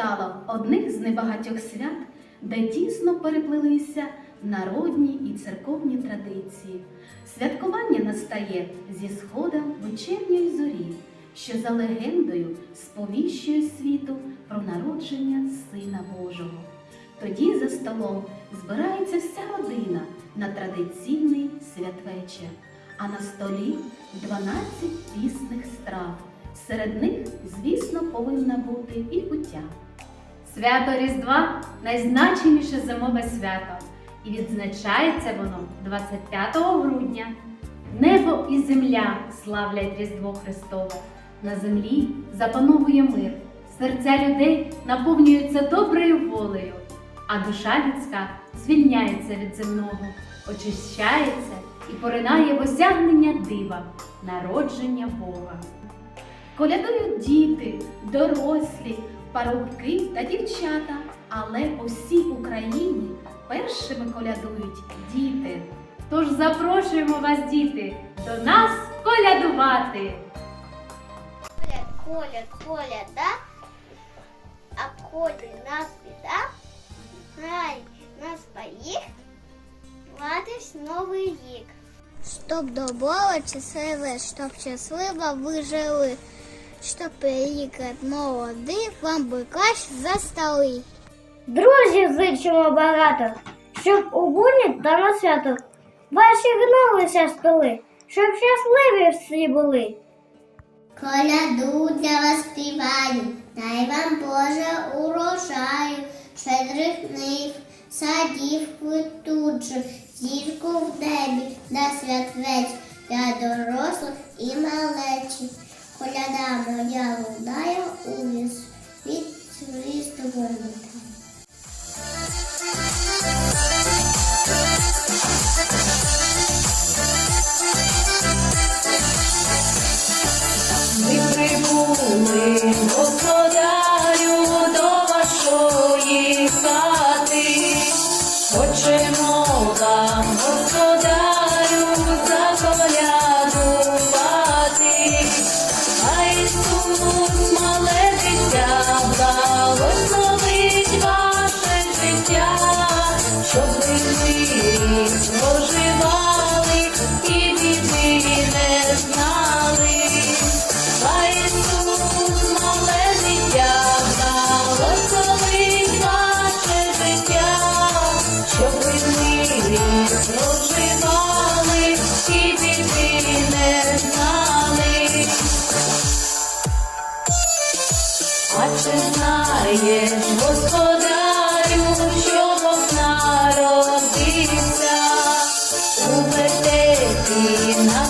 стало одних з небагатьох свят, де тісно переплилися народні і церковні традиції. Святкування настає зі сходом вечірньої зорі, що за легендою сповіщує світу про народження Сина Божого. Тоді за столом збирається вся родина на традиційний святвечір, а на столі 12 пісних страв. Серед них, звісно, повинна бути і куття. Свято Різдва найзначиміше зимове свято, і відзначається воно 25 грудня. Небо і земля славлять Різдво Христове. На землі запановує мир, серця людей наповнюються доброю волею, а душа людська звільняється від земного, очищається і поринає в осягнення дива, народження Бога. Колядують діти, дорослі, парубки та дівчата, але по всій Україні першими колядують діти. Тож запрошуємо вас, діти, до нас колядувати! Коля, Коля, Коля, да? А Колі нас біда, Грай нас поїх, Ладиш новий рік. Щоб добро щасливе, щоб щасливо ви жили, щоб приїхав молодий, вам би краще за столи. Друзі, зичимо багато, щоб у будні та на свято ваші гнулися столи, щоб щасливі всі були. Коляду для вас співаю, дай вам Боже урожаю, щедрих нив, садів квітучих, зірку в небі на святвець для дорослих і малечі. Коляда я лунаю у ліс, від свисту вимикає. Щоб і біди не знали. А чи знаєш, господарю, що Бог народився у вертепі на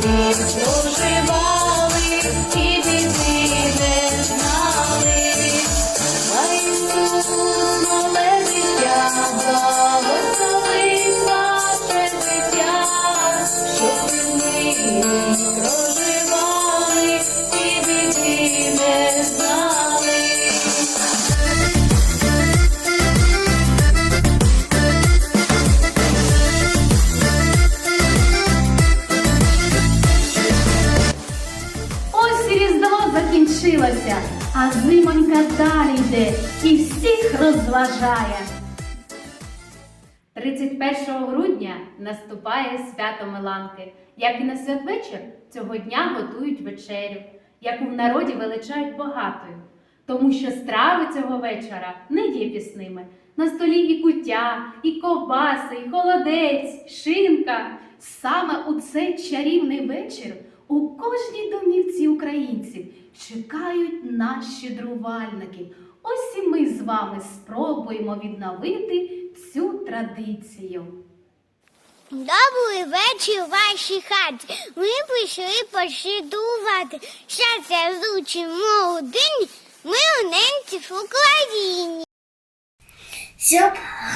в мирі розважає. 31 грудня наступає свято Миланки. Як і на святвечір, цього дня готують вечерю. яку в народі величають багатою, тому що страви цього вечора не є пісними. На столі і куття, і ковбаси, і холодець, шинка. Саме у цей чарівний вечір у кожній домівці українців чекають нас щедрувальники. Ось і ми з вами спробуємо відновити цю традицію. Добрий вечір вашій хаті. Ми прийшли пощадувати. Щастя зучимо один, ми уненці в Україні. Щоб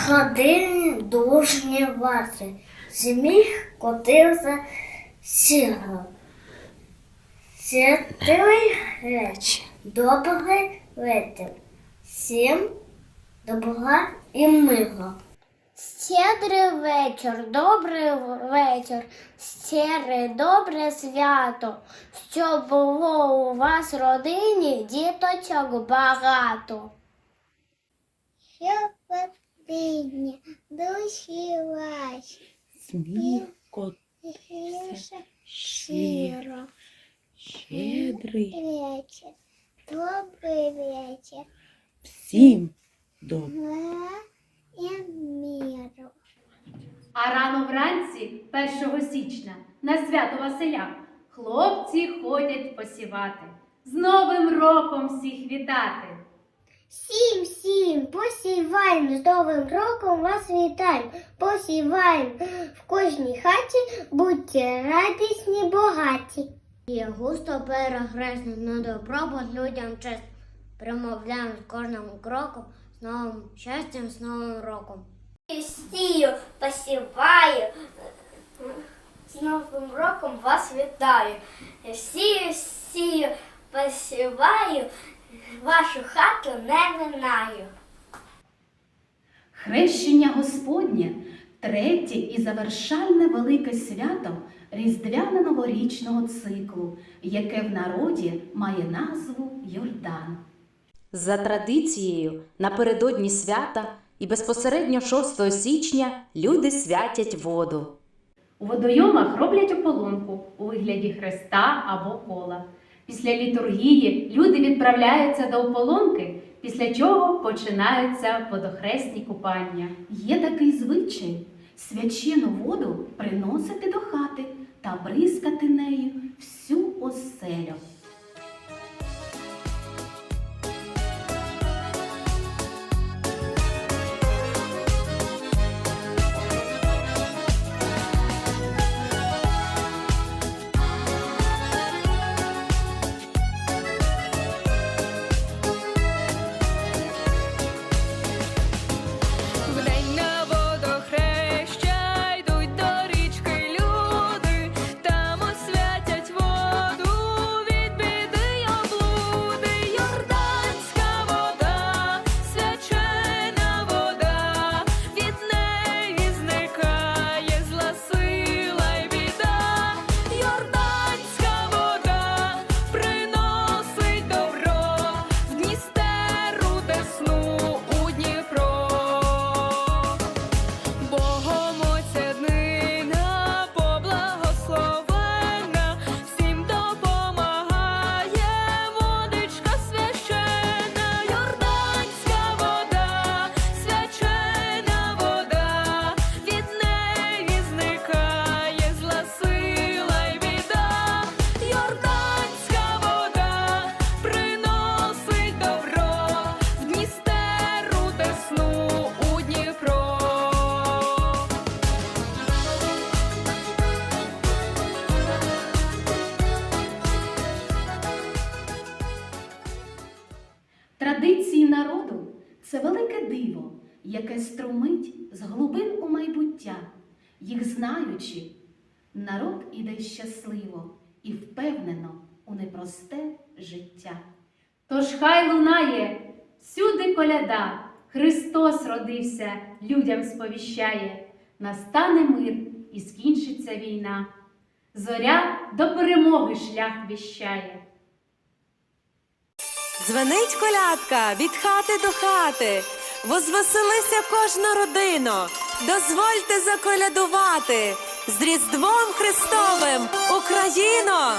години дружні вати, зміг котився сіро. Святий реч, добрий вечір, всім добра і миру. Щедрий вечір, добрий вечір, щедрий добре свято, щоб було у вас в родині діточок багато. Щоб родині душі ваші Сміх кот тише щиро, щиро. щедрий, Вечір, добрий вечір, всім міру. А рано вранці, 1 січня, на свято Василя, хлопці ходять посівати. З Новим роком всіх вітати! Всім, всім, посіваємо, з Новим роком вас вітаємо, посіваємо в кожній хаті, будьте радісні, богаті. І густо перегрезно на добробут людям честь, промовляємо з кожним кроком, з новим щастям, з новим роком. Сію, посіваю, з Новим роком вас вітаю. Сію, сію, посіваю, вашу хату не минаю. Хрещення Господнє третє і завершальне велике свято різдвяно-новорічного циклу, яке в народі має назву Йордан. За традицією, напередодні свята і безпосередньо 6 січня люди святять воду. У водойомах роблять ополонку у вигляді хреста або кола. Після літургії люди відправляються до ополонки, після чого починаються водохресні купання. Є такий звичай свячену воду приносити до хати та бризкати нею всю оселю. Їх знаючи, народ іде щасливо і впевнено у непросте життя. Тож хай лунає всюди коляда, Христос родився, людям сповіщає, настане мир і скінчиться війна. Зоря до перемоги шлях віщає. Дзвенить колядка від хати до хати. Возвеселися кожна родина. Дозвольте заколядувати з Різдвом Христовим Україно!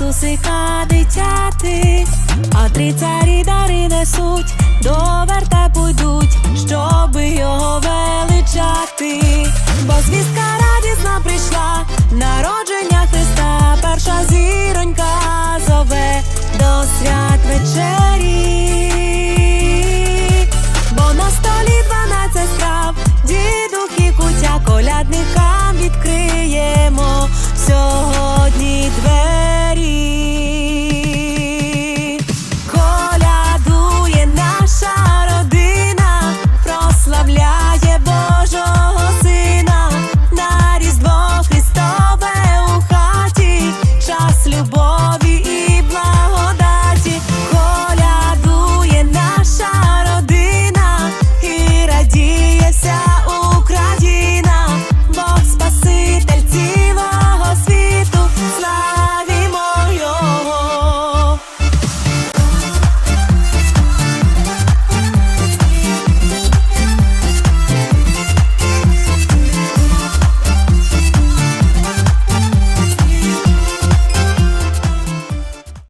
Ісусика дитяти, а три царі дари несуть, до вертепу йдуть, щоби його величати. Бо звістка радісна прийшла, народження Христа, перша зіронька зове до свят вечері. Бо на столі дванадцять страв, дідух і кутя колядникам відкриємо двері.